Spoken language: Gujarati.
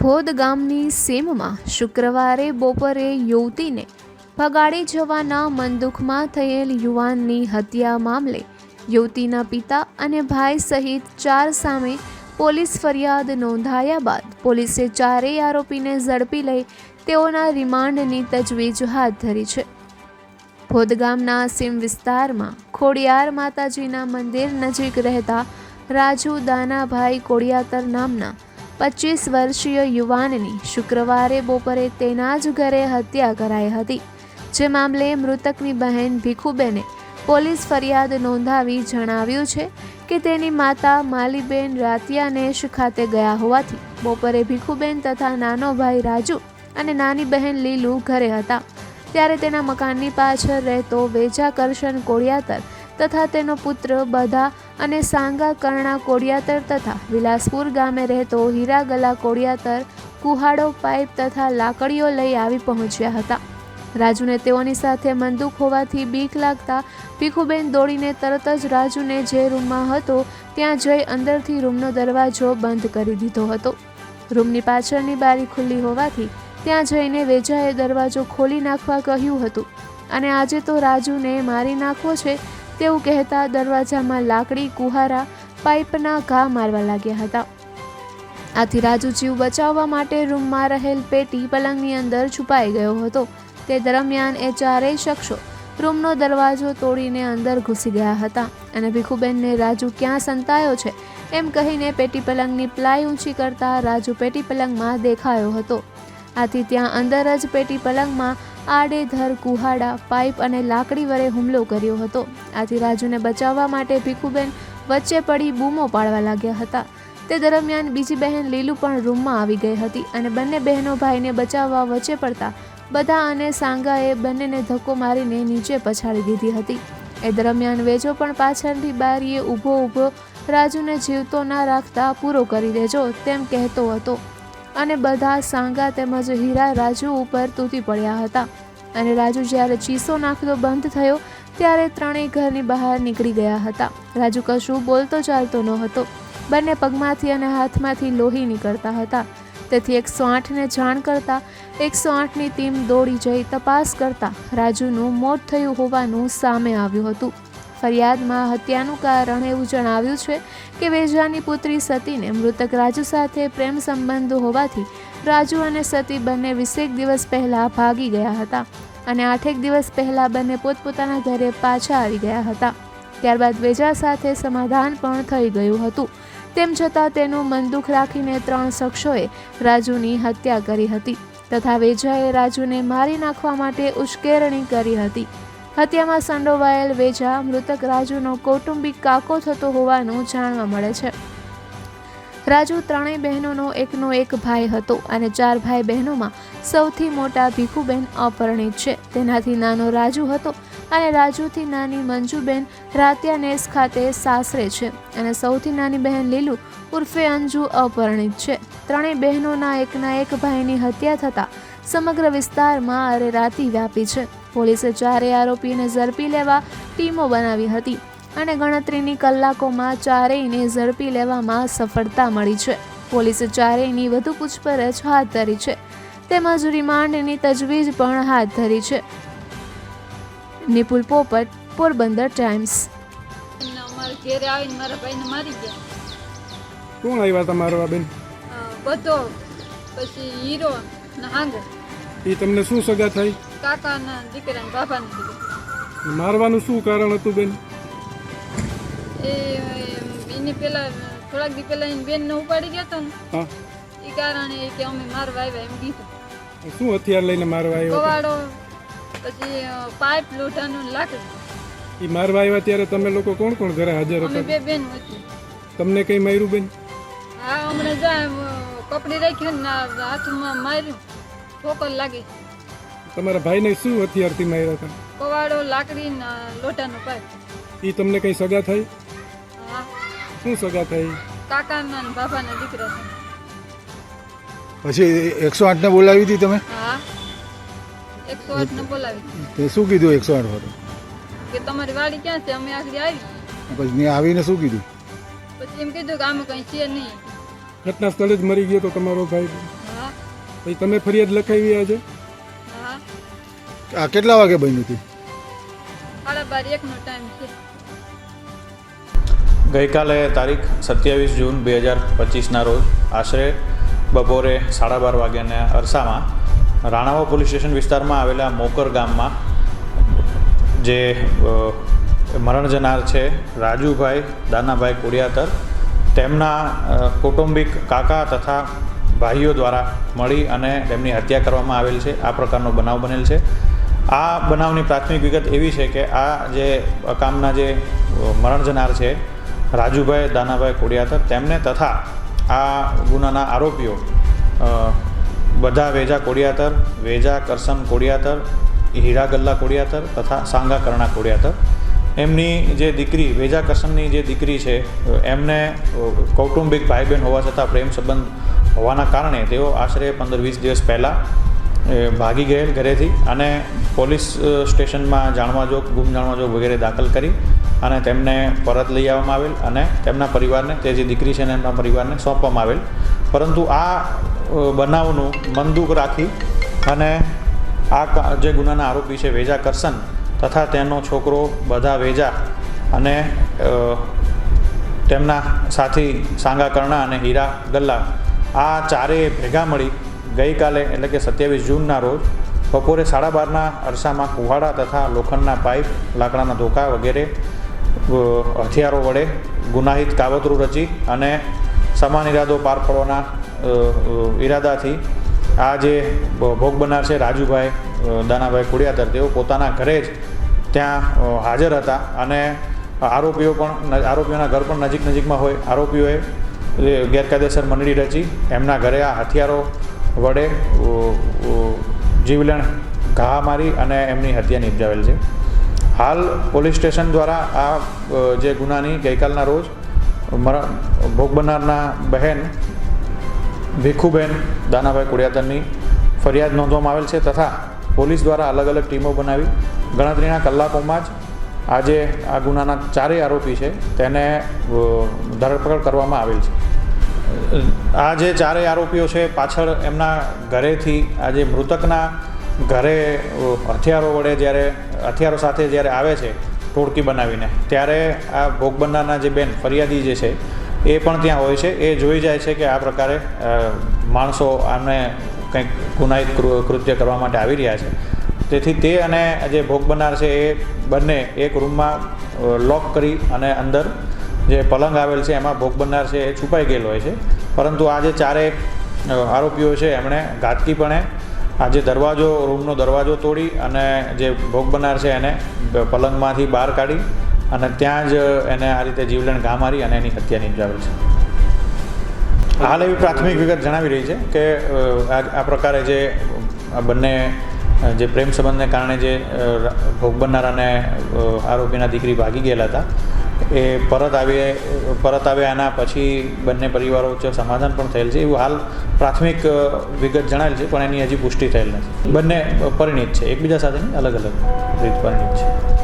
ભોદ ગામની સીમમાં શુક્રવારે બપોરે યુવતીને ભગાડી જવાના મનદુખમાં થયેલ યુવાનની હત્યા મામલે યુવતીના પિતા અને ભાઈ સહિત ચાર સામે પોલીસ ફરિયાદ નોંધાયા બાદ પોલીસે ચારેય આરોપીને ઝડપી લઈ તેઓના રિમાન્ડની તજવીજ હાથ ધરી છે. ભોદ ગામના સીમ વિસ્તારમાં ખોડિયાર માતાજીના મંદિર નજીક રહેતા રાજુ દાનાભાઈ કોડિયાતર નામના પચીસ વર્ષીય યુવાનની શુક્રવારે બપોરે તેના જ ઘરે હત્યા કરાઈ હતી. જે મામલે મૃતકની બહેન ભીખુબેને પોલીસ ફરિયાદ નોંધાવી જણાવ્યું છે કે તેની માતા માલીબેન રાતિયાનેશ ખાતે ગયા હોવાથી બપોરે ભીખુબેન તથા નાનો ભાઈ રાજુ અને નાની બહેન લીલુ ઘરે હતા. ત્યારે તેના મકાનની પાછળ રહેતો વેજા કરશન કોડિયાતર તથા તેનો પુત્ર બધા અને સાંગા કર્ણા કોડિયાતર તથા વિલાસપુર ગામે રહેતો હીરાગલા કોડિયાતર કુહાડો પાઇપ તથા લાકડીઓ લઈ આવી પહોંચ્યા હતા. રાજુને તેઓની સાથે મંદુક હોવાથી બીક લાગતા ભીખુબેન દોડીને તરત જ રાજુને જે રૂમમાં હતો ત્યાં જઈ અંદરથી રૂમનો દરવાજો બંધ કરી દીધો હતો. રૂમની પાછળની બારી ખુલ્લી હોવાથી ત્યાં જઈને વેજાએ દરવાજો ખોલી નાખવા કહ્યું હતું. અને આજે તો રાજુને મારી નાખવો છે તેવું કહેતા દરવાજામાં લાકડી, કુહારા, પાઇપના ઘા મારવા લાગ્યા હતા. આથી રાજુ જીવ બચાવવા માટે રૂમમાં રહેલ પેટી પલંગની અંદર છુપાઈ ગયો હતો. તે દરમિયાન એ ચારેય શખ્સો રૂમનો દરવાજો તોડીને અંદર ઘૂસી ગયા હતા. અને ભીખુબેનને રાજુ ક્યાં સંતાયો છે એમ કહીને પેટી પલંગની પ્લાય ઊંચી કરતા રાજુ પેટી પલંગમાં દેખાયો હતો. આથી ત્યાં અંદર જ પેટી પલંગમાં આડેધર કુહાડા, પાઇપ અને લાકડી વડે હુમલો કર્યો હતો. આથી રાજુને બચાવવા માટે ભીખુબેન વચ્ચે પડી બૂમો પાડવા લાગ્યા હતા. તે દરમિયાન બીજી બહેન લીલુ પણ રૂમમાં આવી ગઈ હતી અને બંને બહેનો ભાઈને બચાવવા વચ્ચે પડતા બધા અને સાંગાએ બંનેને ધક્કો મારીને નીચે પછાડી દીધી હતી. એ દરમિયાન વેજો પણ પાછળની બારીએ ઊભો ઊભો રાજુને જીવતો ના રાખતા પૂરો કરી દેજો તેમ કહેતો હતો. અને બધા સાંગા તેમજ હીરા રાજુ ઉપર તૂટી પડ્યા હતા. અને રાજુ જ્યારે ચીસો નાખતો બંધ થયો, ત્યારે ત્રણેય ઘરની બહાર નીકળી ગયા હતા. રાજુ કશું બોલતો ચાલતો ન હતો. બંને પગમાંથી અને હાથમાંથી લોહી નીકળતા હતા. તેથી એકસો આઠને જાણ કરતા, એકસો આઠની ટીમ દોડી જઈ તપાસ કરતા રાજુનું મોત થયું હોવાનું સામે આવ્યું હતું. ફરિયાદમાં હત્યાનું કારણ એવું જણાવ્યું છે કે વેજાની પુત્રી સતીને મૃતક રાજુ સાથે પ્રેમ સંબંધ હોવાથી રાજુ અને સતી બંને વીસેક દિવસ પહેલાં ભાગી ગયા હતા અને આઠેક દિવસ પહેલાં બંને પોતપોતાના ઘરે પાછા આવી ગયા હતા. ત્યારબાદ વેજા સાથે સમાધાન પણ થઈ ગયું હતું. તેમ છતાં તેનું મનદુખ રાખીને ત્રણ શખ્સોએ રાજુની હત્યા કરી હતી તથા વેજાએ રાજુને મારી નાખવા માટે ઉશ્કેરણી કરી હતી. હત્યામાં સંડોવાયેલ વેજા, મૃતક રાજુનો કૌટુંબિક કાકો થતો હોવાનું જાણવા મળે છે. રાજુ ત્રણેય બહેનોનો એકનો એક ભાઈ હતો અને ચાર ભાઈ બહેનોમાં સૌથી મોટા ભીખુબેન અપરિણિત છે. તેનાથી નાનો રાજુ હતો અને રાજુથી નાની મંજુબેન રાત્યાનેસ ખાતે સાસરે છે અને સૌથી નાની બહેન લીલુ ઉર્ફે અંજુ અપરિણિત છે. ત્રણેય બહેનોના એકના એક ભાઈની હત્યા થતાં સમગ્ર વિસ્તારમાં અરેરાતી વ્યાપી છે. પોલીસે ચારેય આરોપીને ઝડપી લેવા ટીમો બનાવી હતી અને ગણતરીની કલાકોમાં ચારેયને ઝડપી લેવામાં સફળતા મળી છે. પોલીસે ચારેયની વધુ પૂછપરછ હાથ ધરી છે. તેમજ રિમાન્ડની તજવીજ પણ હાથ ધરી છે. નિપુલ પોપટ પોરબંદર ટાઈમ્સ. ઘેરે આવીને મારા ભાઈને મારી ગયા. કોણ આવ્યા તમારા બેન? બધો. પછી હીરો ને હાંગો એ તમને શું સગા થઈ? કાકાના દીકરા ને બાપાના મારવાનું શું કારણ હતું બેન? એ એની પેલા થોડાક દી પેલા એની બેનને ઉપાડી ગયા તો ને. એ કારણે એ કે અમે મારવા આવ્યા એમ કીધું. શું હથિયાર લઈને મારવા આવ્યો કવાડો પછી પાઇપ લોઢાનું લાકડી. એ મારવા આવ્યા ત્યારે તમે લોકો કોણ કોણ ઘરે હાજર હતા? બે બેન હતી. તમને કઈ માર્યું બેન? હા હમણાં જાય કપડી રાખી ને હાથમાં માર્યું. ઠોકર લાગી. તમારા ભાઈને શું હથિયારથી માર્યા હતા કવાડો લાકડી લોટાનો પાઇપ એ તમને કઈ સગા થઈ? હા. શું સગા થઈ? કાકાના ને બાપાના દીકરા પછી એકસો આઠને બોલાવી હતી તમે? હા. એકસો આઠ ને બોલાવી તે શું કીધું એકસો આઠ વાળું? કે તમારી વાડી ક્યાં છે? અમે આગળ આવી. પછી ત્યાં આવીને શું કીધું? પછી એમ કીધું કે આમે કઈ છે નહીં. ઘટના સ્થળે જ મરી ગયો તો તમારો ભાઈ? હા. પછી તમે ફરિયાદ લખાવી આજે? આ કેટલા વાગે બન્યું હતું? ગઈકાલે તારીખ સત્યાવીસ જૂન બે હજાર પચીસના રોજ આશરે બપોરે સાડા બાર વાગ્યાના અરસામાં રાણાવા પોલીસ સ્ટેશન વિસ્તારમાં આવેલા મોકર ગામમાં જે મરણ જનાર છે રાજુભાઈ દાનાભાઈ કુડિયાતર તેમના કૌટુંબિક કાકા તથા ભાઈઓ દ્વારા મળી અને તેમની હત્યા કરવામાં આવેલ છે. આ પ્રકારનો બનાવ બનેલ છે. આ બનાવની પ્રાથમિક વિગત એવી છે કે આ જે કામના જે મરણ જનાર છે, રાજુભાઈ દાનાભાઈ કોડિયાતર, તેમને તથા આ ગુનાના આરોપીઓ બધા વેજા કોડિયાતર, વેજા કરસન કોડિયાતર હીરા ગલ્લા કોડિયાતર તથા સાંગા કરણા કોડિયાતર. એમની જે દીકરી, વેજા કરસમની જે દીકરી છે, એમને કૌટુંબિક ભાઈ બહેન હોવા છતાં પ્રેમ સંબંધ હોવાના કારણે તેઓ આશરે પંદર વીસ દિવસ પહેલાં એ ભાગી ગયેલ ઘરેથી અને પોલીસ સ્ટેશનમાં જાણવા જોગ ગુમ જાણવા જોગ વગેરે દાખલ કરી અને તેમને પરત લઈ આવવામાં આવેલ અને તેમના પરિવારને, તે જે દીકરી છે એમના પરિવારને સોંપવામાં આવેલ. પરંતુ આ બનાવનું મનદુખ રાખી અને આ જે ગુનાના આરોપી છે વેજા કરસન તથા તેનો છોકરો બધા વેજા અને તેમના સાથી સાંગા કર્ણા અને હીરા ગલ્લા, આ ચારેય ભેગા મળી ગઈકાલે, એટલે કે સત્યાવીસ જૂનના રોજ, બપોરે સાડા બારના અરસામાં કુહાડા તથા લોખંડના પાઇપ, લાકડાના ધોકા વગેરે હથિયારો વડે ગુનાહિત કાવતરું રચી અને સમાન ઈરાદો પાર પાડવાના ઈરાદાથી આ જે ભોગ બનાર છે રાજુભાઈ દાનાભાઈ કુડિયાતર, તેઓ પોતાના ઘરે જ ત્યાં હાજર હતા અને આરોપીઓ પણ આરોપીઓના ઘર પણ નજીક નજીકમાં હોય. આરોપીઓએ ગેરકાયદેસર મંડળી રચી, એમના ઘરે આ હથિયારો વડે જીવલેણ ઘા મારી અને એમની હત્યા નિપજાવેલ છે. હાલ પોલીસ સ્ટેશન દ્વારા આ જે ગુનાની ગઈકાલના રોજ ભોગ બનનારના બહેન ભીખુબેન દાનાભાઈ કુડિયાતરની ફરિયાદ નોંધવામાં આવેલ છે તથા પોલીસ દ્વારા અલગ અલગ ટીમો બનાવી ગણતરીના કલાકોમાં જ આજે આ ગુનાના ચારેય આરોપી છે તેને ધરપકડ કરવામાં આવેલ છે. આ જે ચારેય આરોપીઓ છે, પાછળ એમના ઘરેથી આ જે મૃતકના ઘરે હથિયારો વડે જ્યારે, હથિયારો સાથે જ્યારે આવે છે, ટોળકી બનાવીને, ત્યારે આ ભોગ બનનારના જે બેન, ફરિયાદી જે છે, એ પણ ત્યાં હોય છે. એ જોઈ જાય છે કે આ પ્રકારે માણસો આમને કંઈક ગુનાહિત કૃત્ય કરવા માટે આવી રહ્યા છે. તેથી તે અને જે ભોગ બનનાર છે, એ બંને એક રૂમમાં લોક કરી અને અંદર જે પલંગ આવેલ છે, એમાં ભોગ બનનાર છે, એ છુપાઈ ગયેલો હોય છે. પરંતુ આ જે ચારેય આરોપીઓ છે, એમણે ઘાતકીપણે આ જે દરવાજો, રૂમનો દરવાજો તોડી અને જે ભોગ બનનાર છે, એને પલંગમાંથી બહાર કાઢી અને ત્યાં જ એને આ રીતે જીવલેણ ઘા મારી અને એની હત્યા નિપજાવેલ છે. હાલ એવી પ્રાથમિક વિગત જણાવી રહી છે કે આ પ્રકારે જે, આ બંને જે પ્રેમ સંબંધને કારણે જે ભોગ બનનાર અને આરોપીના દીકરી ભાગી ગયેલા હતા એ પરત આવી, પરત આવ્યા એના પછી બંને પરિવારો વચ્ચે સમાધાન પણ થયેલ છે. એવું હાલ પ્રાથમિક વિગત જણાવેલ છે, પણ એની હજી પુષ્ટિ થયેલ નથી. બંને પરિણિત છે. એકબીજા સાથેની અલગ અલગ રીત પરિણીત છે.